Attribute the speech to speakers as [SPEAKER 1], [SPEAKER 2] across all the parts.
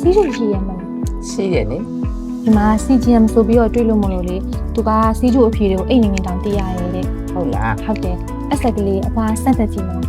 [SPEAKER 1] စီးကျုပ်ရှိရမလား
[SPEAKER 2] ရှိတယ်လေ
[SPEAKER 1] ဒီမှာ CGM ဆိုပြီးတော့တွေးလို့မလို့လေသူကစီးကျုပ်အဖြေတွေကိုအိတ်နေနေတောင်သိရတယ်လေ
[SPEAKER 2] ဟုတ်လား
[SPEAKER 1] ဟုတ်တယ်အဆက်ကလေးအဖွာဆက်သက်ကြည့်မလား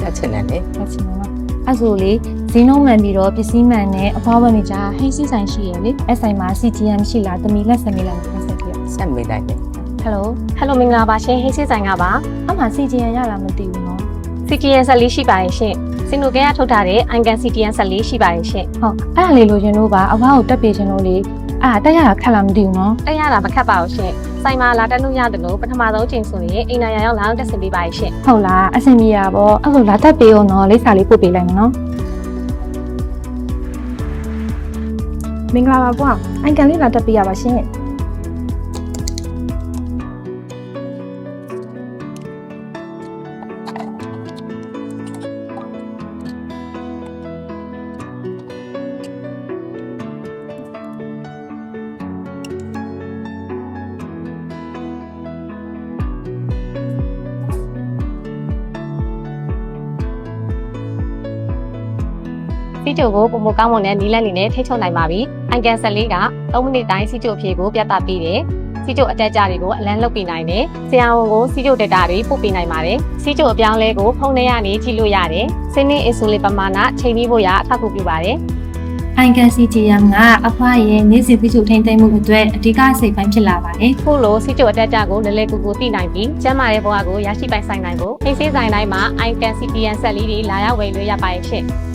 [SPEAKER 2] တတ်ချင်တယ်လေ
[SPEAKER 1] ဆက်ချင်တယ်နော်အဲ့ဆိုလေဈေးနှုန်းမှန်ပြီးတော့ပစ္စည်းမှန်နဲ့အဖွာဘက်နေကြဟိတ်စီဆိုင်ရှိရလေအဲ့ဆိုင်မှာ CGM ရှိလားတမီလက်ဆက်မေးလိုက်မယ်ဆက်ကြည့်
[SPEAKER 2] ဆက်မိလိုက်တယ်
[SPEAKER 1] ဟယ်လို
[SPEAKER 3] ဟယ်လိုမင်္ဂလာပါရှင်ဟိတ်စစ်ဆိုင်ကပါ
[SPEAKER 1] အမှ CGM ရလားမသိဘူးနော်
[SPEAKER 3] CTN ဆက်လေးရှိပါရဲ့ရှင် စင်နိုကဲကထုတ်ထားတဲ့ Icon CTN ဆက်လေးရှိပါရဲ့ရှင်
[SPEAKER 1] ဟုတ်အဲ့ဒါလေးလိုချင်လို့ပါအဖွာကိုတက်ပြေချင်လို့လေအဲ့ဒါတက်ရတာခက်လားမသိဘူးနော်
[SPEAKER 3] တက်ရတာမခက်ပါဘူးရှင်ဆိုင်မှာလာတက်လို့ရတယ်လို့ပထမဆုံးချိန်ဆိုရင်အိမ်နိုင်ရရောက်လာအောင်တက်ဆင်ပေးပါရဲ့ရှင်
[SPEAKER 1] ဟုတ်လားအဆင်ပြေရပါဘောအဲ့ဆိုလာတက်ပေးအောင်နော်လိပ်စာလေးပို့ပေးလိုက်မယ်နော်
[SPEAKER 4] မင်္ဂလာပါကွာအိုင်ကန်လေးလာတက်ပေးရပါရှင်
[SPEAKER 3] စီချိုကိုပုံမကောင်းမွန်တဲ့နီးလက်နေနဲ့ထိချုံနိုင်ပါပြီ Icon ဆက်လေးက3မိနစ်တိုင်းစီချိုအဖြေကိုပြသပေးတယ်စီချိုအတက်ကြတွေကိုအလန်းလုပ်ပေးနိုင်တယ်။ဆရာဝန်ကိုစီချိုဒက်တာတွေပို့ပေးနိုင်ပါတယ်။စီချိုအပြောင်းလဲကိုဖုန်းထဲကနေကြည့်လို့ရတယ်။စိတ်နှင်းအင်ဆူလင်ပမာဏချိန်ပြီးဖို့ရအထောက်အကူပြုပါတယ်။
[SPEAKER 1] Icon CGM ကအဖွားရဲ့နေ့စဉ်ပြုစုထိန်းသိမ်းမှုအတွက်အဓိကအစိတ်ပိုင်းဖြစ်လာပါတယ်
[SPEAKER 3] ခုလိုစီချိုအတက်ကြကိုလည်းလည်းကူကူသိနိုင်ပြီးကျန်းမာတဲ့ဘဝကိုရရှိပိုင်ဆိုင်နိုင်ဖို့အိမ်စေးဆိုင်တိုင်းမှာ Icon CTN ဆက်လေးတွေလာရောက်ဝယ်လို့ရပါရဲ့ရှင့်။